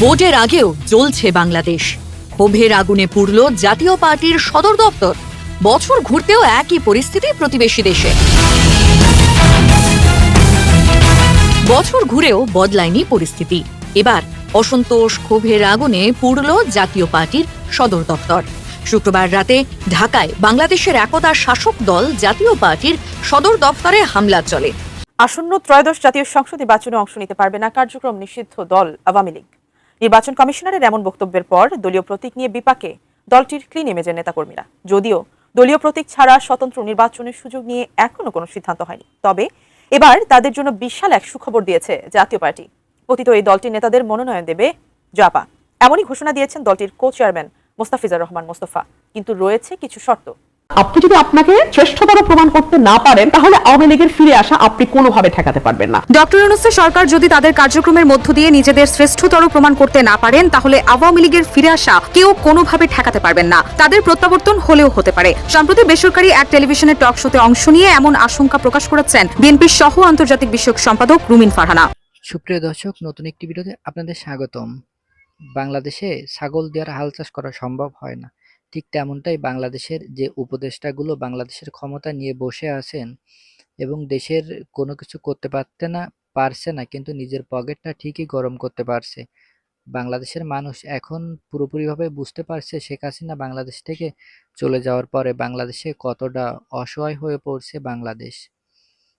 ভোটের আগেও জ্বলছে বাংলাদেশ। ক্ষোভের আগুনে পুড়ল জাতীয় পার্টির সদর দপ্তর। বছর ঘুরতেও একই পরিস্থিতি প্রতিবেশী দেশে। বছর ঘুরেও বদলায়নি পরিস্থিতি। এবার অসন্তোষ ক্ষোভের আগুনে পুড়ল জাতীয় পার্টির সদর দপ্তর। শুক্রবার রাতে ঢাকায় বাংলাদেশের একতা শাসক দল জাতীয় পার্টির সদর দপ্তরে হামলা চলে। আসন্ন ত্রয়োদশ জাতীয় সংসদ নির্বাচনে অংশ নিতে পারবে না কার্যক্রম নিষিদ্ধ দল আওয়ামী লীগ। নির্বাচন কমিশনারের এমন বক্তব্যের পর দলীয় প্রতীক নিয়ে বিপাকে দলটির ক্লিন ইমেজের নেতাকর্মীরা। যদিও দলীয় প্রতীক ছাড়া স্বতন্ত্র নির্বাচনের সুযোগ নিয়ে এখনও কোনো সিদ্ধান্ত হয়নি। তবে এবার তাদের জন্য বিশাল এক সুখবর দিয়েছে জাতীয় পার্টি। পতিত এই দলটির নেতাদের মনোনয়ন দেবে জাপা। এমনই ঘোষণা দিয়েছেন দলটির কো চেয়ারম্যান মোস্তাফিজার রহমান মোস্তফা। কিন্তু রয়েছে কিছু শর্ত। আপনি যদি আপনাকে শ্রেষ্ঠতর প্রমাণ করতে না পারেন তাহলে আওয়ামী লীগের ফিরে আসা আপনি কোনোভাবে ঠেকাতে পারবেন না। ডক্টর ইউনুসের সরকার যদি তাদের কার্যক্রমের মধ্য দিয়ে নিজেদের শ্রেষ্ঠতর প্রমাণ করতে না পারেন তাহলে আওয়ামী লীগের ফিরে আসা কেউ কোনোভাবে ঠেকাতে পারবেন না। তাদের প্রত্যাবর্তন হলেও হতে পারে। সম্প্রতি বেসরকারি এক টেলিভিশনের টক শোতে অংশ নিয়ে এমন আশঙ্কা প্রকাশ করেছেন বিএনপির সহ আন্তর্জাতিক বিষয়ক সম্পাদক রুমিন ফারহানা। সুপ্রিয় দর্শক নতুন একটি ভিডিওতে আপনাদের স্বাগতম। বাংলাদেশে ছাগল দেওয়ার হাল চাষ করা সম্ভব হয় না। ঠিক তেমনটাই বাংলাদেশের যে উপদেষ্টাগুলো বাংলাদেশের ক্ষমতা নিয়ে বসে আছেন এবং দেশের কোনো কিছু করতে পারতে না, পারছে না, কিন্তু নিজের পকেটটা ঠিকই গরম করতে পারছে। বাংলাদেশের মানুষ এখন পুরোপুরিভাবে বুঝতে পারছে শেখ হাসিনা বাংলাদেশ থেকে চলে যাওয়ার পরে বাংলাদেশে কতটা অসহায় হয়ে পড়ছে বাংলাদেশ।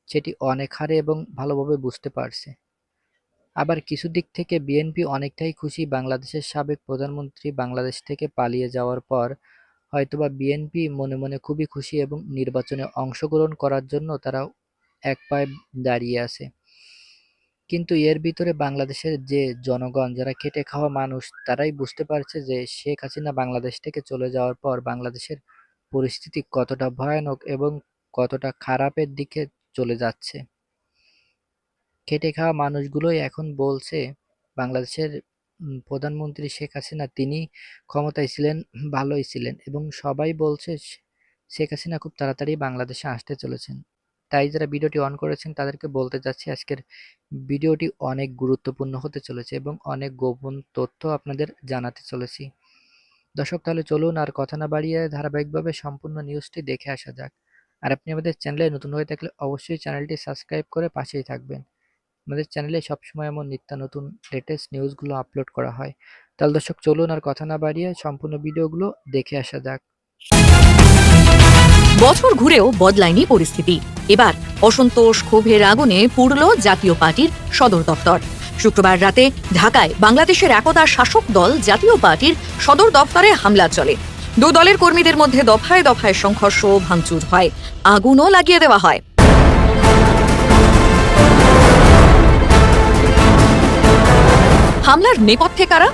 সেটি অনেক হারে এবং ভালোভাবে বুঝতে পারছে। আবার কিছু দিক থেকে বিএনপি অনেকটাই খুশি বাংলাদেশের সাবেক প্রধানমন্ত্রী বাংলাদেশ থেকে পালিয়ে যাওয়ার পর, হয়তোবা বিএনপি মনে মনে খুবই খুশি এবং নির্বাচনে অংশগ্রহণ করার জন্য তারা এক পায়ে দাঁড়িয়ে আছে। কিন্তু এর ভিতরে বাংলাদেশের যে জনগণ, যারা খেটে খাওয়া মানুষ, তারাই বুঝতে পারছে যে শেখ হাসিনা বাংলাদেশ থেকে চলে যাওয়ার পর বাংলাদেশের পরিস্থিতি কতটা ভয়ানক এবং কতটা খারাপের দিকে চলে যাচ্ছে। খেটে খাওয়া মানুষগুলোই এখন বলছে, বাংলাদেশের প্রধানমন্ত্রী শেখ হাসিনা তিনি ক্ষমতায় ছিলেন, ভালোই ছিলেন এবং সবাই বলছে শেখ হাসিনা খুব তাড়াতাড়ি বাংলাদেশে আসতে চলেছেন। তাই যারা ভিডিওটি অন করেছেন তাদেরকে বলতে যাচ্ছি আজকের ভিডিওটি অনেক গুরুত্বপূর্ণ হতে চলেছে এবং অনেক গোপন তথ্য আপনাদের জানাতে চলেছি। দর্শক, তাহলে চলুন আর কথা না বাড়িয়ে ধারাবাহিকভাবে সম্পূর্ণ নিউজটি দেখে আসা যাক। আর আপনি আমাদের চ্যানেলে নতুন হয়ে থাকলে অবশ্যই চ্যানেলটি সাবস্ক্রাইব করে পাশেই থাকবেন। আমাদের চ্যানেলে সবসময় এমন নিত্য নতুন লেটেস্ট নিউজগুলো আপলোড করা হয়। তাহলে দর্শক, চলুন আর কথা না বাড়িয়ে সম্পূর্ণ ভিডিওগুলো দেখে আসা যাক। বছর ঘুরেও বদলায়নি পরিস্থিতি। এবার অসন্তোষ ক্ষোভের আগুনে পুড়ল জাতীয় পার্টির সদর দপ্তর। শুক্রবার রাতে ঢাকায় বাংলাদেশের একতা শাসক দল জাতীয় পার্টির সদর দপ্তরে হামলা চলে। দু দলের কর্মীদের মধ্যে দফায় দফায় সংঘর্ষ ভাঙচুর হয়। আগুনও লাগিয়ে দেওয়া হয়। হামলার নেপথ্যে কারা?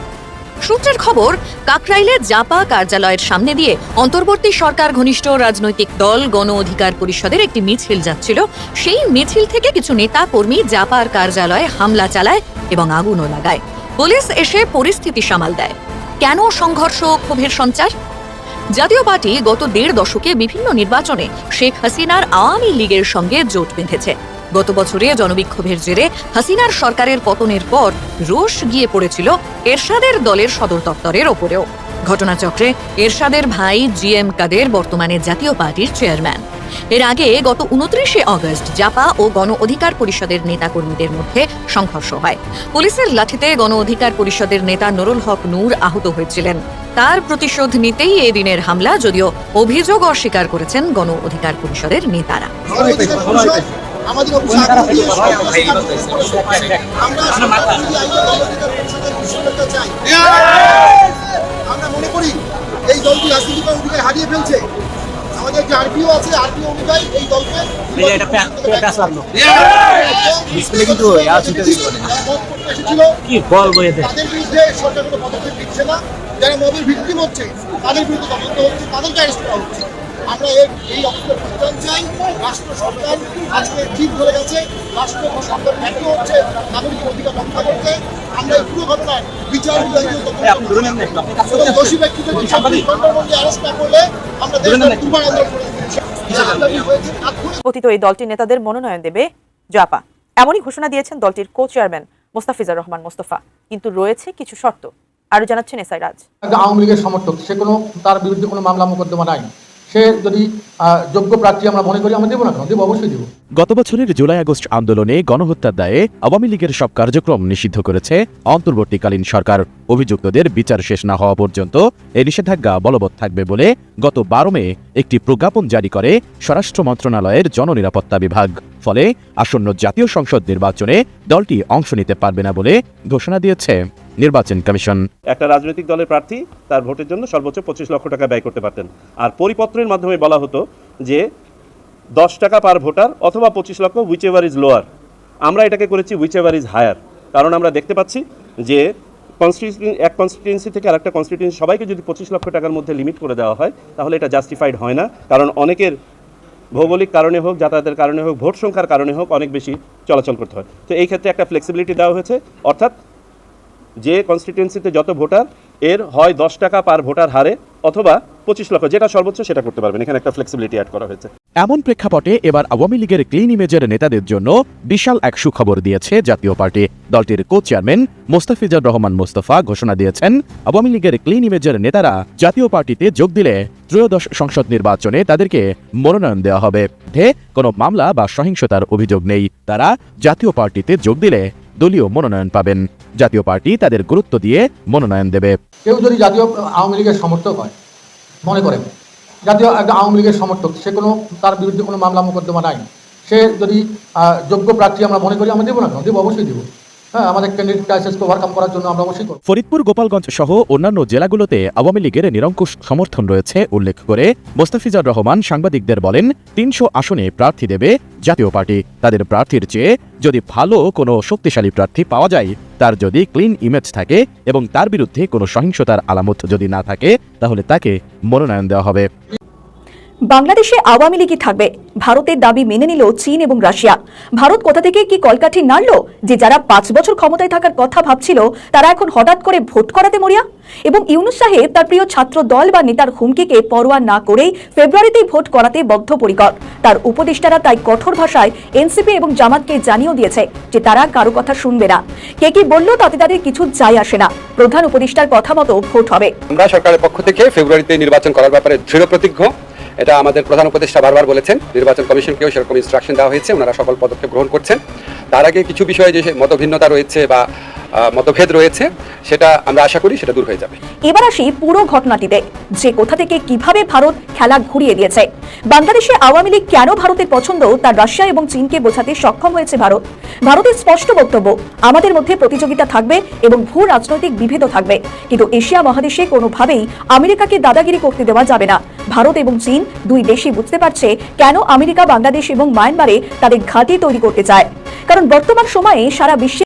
সূত্রের খবর কাকরাইলের জাপা কার্যালয়ের সামনে দিয়ে অন্তর্বর্তী সরকার ঘনিষ্ঠ রাজনৈতিক দল গণ অধিকার পরিষদের একটি মিছিল যাচ্ছিল। সেই মিছিল থেকে কিছু নেতা কর্মী জাপার কার্যালয়ে হামলা চালায় এবং আগুনও লাগায়। পুলিশ এসে পরিস্থিতি সামাল দেয়। কেন সংঘর্ষ ক্ষোভের সঞ্চার? জাতীয় পার্টি গত দেড় দশকে বিভিন্ন নির্বাচনে শেখ হাসিনার আওয়ামী লীগের সঙ্গে জোট বেঁধেছে। গত বছরে জনবিক্ষোভের জেরে হাসিনার সরকারের পতনের পর রোষ গিয়ে পড়েছিল এরশাদের দলের সদর দপ্তরের ওপরেও। ঘটনাচক্রে এরশাদের ভাই জি এম কাদের বর্তমানে জাতীয় পার্টির চেয়ারম্যান। এর আগে গত উনত্রিশে অগস্ট জাপা ও গণ অধিকার পরিষদের নেতাকর্মীদের মধ্যে সংঘর্ষ হয়। পুলিশের লাঠিতে গণ অধিকার পরিষদের নেতা নুরুল হক নূর আহত হয়েছিলেন। তার প্রতিশোধ নিতেই এই দিনের হামলা, যদিও অভিযোগ অস্বীকার করেছেন গণ অধিকার পরিষদের নেতারা। আমাদের আমরা মনে করি এই দলটি রাজনৈতিক অধিকার হারিয়ে ফেলছে। আমাদের যে আরপিও আছে আরপিও অনুযায়ী এই দলকে কিন্তু কি বলব এদের? তাদের বিরুদ্ধে সরকার কোনো পদক্ষেপ নিচ্ছে না। যারা মবের ভিত্তিম হচ্ছে তাদের বিরুদ্ধে তদন্ত হচ্ছে তাদেরকে অ্যারেস্ট করা হচ্ছে। আমরা এই অবস্থার চাই রাষ্ট্র সরকার আজকে ঠিক ধরে গেছে রাষ্ট্র সরকার ব্যর্থ হচ্ছে নাগরিকের অধিকার রক্ষা করতে। আমরা এই পুরো ঘটনায় বিচার বিভাগীয় দোষী অ্যারেস্ট না করলে আমরা দেশের দুর্বার আন্দোলন পতিত এই দলটির নেতাদের মনোনয়ন দেবে জাপা। এমনই ঘোষণা দিয়েছেন দলটির কো চেয়ারম্যান মোস্তাফিজার রহমান মোস্তফা। কিন্তু রয়েছে কিছু শর্ত। আরও জানাচ্ছেন এসআই রাজ। আওয়ামী লীগের সমর্থক সে কোনো তার বিরুদ্ধে কোনো মামলা মোকদ্দমা নাই সে যদি যোগ্য প্রার্থী আমরা মনে করি, আমরা না অবশ্যই গত বছরের জুলাই আগস্ট আন্দোলনে গণহত্যার দায়ে আওয়ামী লীগের সব কার্যক্রম নিষিদ্ধ করেছে অন্তর্বর্তীকালীন সরকার। অভিযুক্তদের বিচার শেষ না হওয়া পর্যন্ত এ নিষেধাজ্ঞা বলবৎ থাকবে বলে গত বারো মে একটি প্রজ্ঞাপন জারি করে স্বরাষ্ট্র মন্ত্রণালয়ের জননিরাপত্তা বিভাগ। ফলে আসন্ন জাতীয় সংসদ নির্বাচনে দলটি অংশ নিতে পারবে না বলে ঘোষণা দিয়েছে। নির্বাচন কমিশন। একটা রাজনৈতিক দলের প্রার্থী তার ভোটের জন্য সর্বোচ্চ পঁচিশ লক্ষ টাকা ব্যয় করতে পারতেন। আর পরিপত্রের মাধ্যমে বলা হতো যে দশ টাকা পার ভোটার অথবা পঁচিশ লক্ষ উইচ এভার ইজ লোয়ার আমরা এটাকে করেছি উইচ এভার ইজ হায়ার কারণ আমরা দেখতে পাচ্ছি যে কনস্টিটিউন্সি এক কনস্টিটিউন্সি থেকে আরেকটা কনস্টিটিউন্সি সবাইকে যদি পঁচিশ লক্ষ টাকার মধ্যে লিমিট করে দেওয়া হয়, তাহলে এটা জাস্টিফাইড হয় না। কারণ অনেকের ভৌগোলিক কারণে হোক, যাতায়াতের কারণে হোক, ভোট সংখ্যার কারণে হোক, অনেক বেশি চলাচল করতে হয়। তো এই ক্ষেত্রে একটা ফ্লেক্সিবিলিটি দেওয়া হয়েছে। অর্থাৎ যে কনস্টিটিউয়েন্সিতে যত ভোটার, এর হয় দশ টাকা পার ভোটার হারে অথবা পঁচিশ লক্ষ, যেটা সর্বোচ্চ সেটা করতে পারবেন। এখানে একটা ফ্লেক্সিবিলিটি অ্যাড করা হয়েছে। এমন প্রেক্ষাপটে এবার আওয়ামী লীগের ক্লিন ইমেজের নেতাদের জন্য বিশাল এক সুখবর দিয়েছে জাতীয় পার্টি। দলটির কো চেয়ারম্যান মোস্তাফিজার রহমান মোস্তফা ঘোষণা দিয়েছেন, আওয়ামী লীগের ক্লিন ইমেজের নেতারা জাতীয় পার্টিতে যোগ দিলে ত্রয়োদশ সংসদ নির্বাচনে তাদেরকে মনোনয়ন দেওয়া হবে। কোনো মামলা বা সহিংসতার অভিযোগ নেই। তারা জাতীয় পার্টিতে যোগ দিলে দলীয় মনোনয়ন পাবেন। জাতীয় পার্টি তাদের গুরুত্ব দিয়ে মনোনয়ন দেবে। কেউ যদি জাতীয় আওয়ামী লীগের সমর্থক হয়, মনে করেন, জাতীয় একটা আওয়ামী লীগের সমর্থক, সে কোনো, তার বিরুদ্ধে কোনো মামলা মোকদ্দমা নাই। সে যদি যোগ্য প্রার্থী আমরা মনে করি, আমরা দেবো না দেবো, অবশ্যই দেবো। হ্যাঁ ফরিদপুর, গোপালগঞ্জ সহ অন্যান্য জেলাগুলোতে আওয়ামী লীগের নিরঙ্কুশ সমর্থন রয়েছে, উল্লেখ করে মোস্তাফিজার রহমান সাংবাদিকদের বলেন, তিনশো আসনে প্রার্থী দেবে জাতীয় পার্টি। তাদের প্রার্থীর চেয়ে যদি ভালো কোনো শক্তিশালী প্রার্থী পাওয়া যায়, তার যদি ক্লিন ইমেজ থাকে এবং তার বিরুদ্ধে কোনো সহিংসতার আলামত যদি না থাকে, তাহলে তাকে মনোনয়ন দেওয়া হবে। বাংলাদেশে আওয়ামী লীগই থাকবে। ভারতের দাবি মেনে নিল চীন এবং রাশিয়া। ভারত কোথা থেকে কি কলকাঠি নাড়ল? যে যারা পাঁচ বছর ক্ষমতায় থাকার কথা ভাবছিল, তারা এখন হঠাৎ করে ভোট করাতে মরিয়া? এবং ইউনুস সাহেব তার প্রিয় ছাত্র দল বা নেতার হুমকিকে পরোয়া না করেই ফেব্রুয়ারিতেই ভোট করাতে বদ্ধপরিকর। তার উপদেষ্টারা তাই কঠোর ভাষায় এনসিপি এবং জামাতকে জানিয়েও দিয়েছে যে তারা কারও কথা শুনবে না। কে কি বলল তাতে তাদের কিছু যায় আসে না। প্রধান উপদেষ্টার কথা মতো ভোট হবে। আমরা সরকারের পক্ষ থেকে ফেব্রুয়ারিতে নির্বাচন করার ব্যাপারে দৃঢ় প্রতিজ্ঞ এটা আমাদের প্রধান উপদেষ্টা বারবার বলেছেন। নির্বাচন কমিশনকেও সেরকম ইনস্ট্রাকশন দেওয়া হয়েছে, ওনারা সকল পদক্ষেপ গ্রহণ করছেন। তার আগে কিছু বিষয়ে যে মতভিন্নতা রয়েছে বা মতভেদ রয়েছে, সেটা আমরা আশা করি সেটা দূর হয়ে যাবে। এবার আসি পুরো ঘটনাটিতে, যে কোথা থেকে কীভাবে ভারত খেলা ঘুরিয়ে দিয়েছে। বাংলাদেশে আওয়ামী লীগ কেন ভারতের পছন্দ তার রাশিয়া এবং চীনকে বোঝাতে সক্ষম হয়েছে ভারত? ভারতের স্পষ্ট বক্তব্য, আমাদের মধ্যে প্রতিযোগিতা থাকবে এবং ভূ রাজনৈতিক বিভেদ থাকবে। কিন্তু এশিয়া মহাদেশে কোনোভাবেই আমেরিকাকে দাদাগিরি করতে দেওয়া যাবে না। ভারত এবং চীন দুই দেশই বুঝতে পারছে কেন আমেরিকা, বাংলাদেশ এবং মায়ানমারে তাদের ঘাঁটি তৈরি করতে চায়। কারণ বর্তমান সময়ে সারা বিশ্বে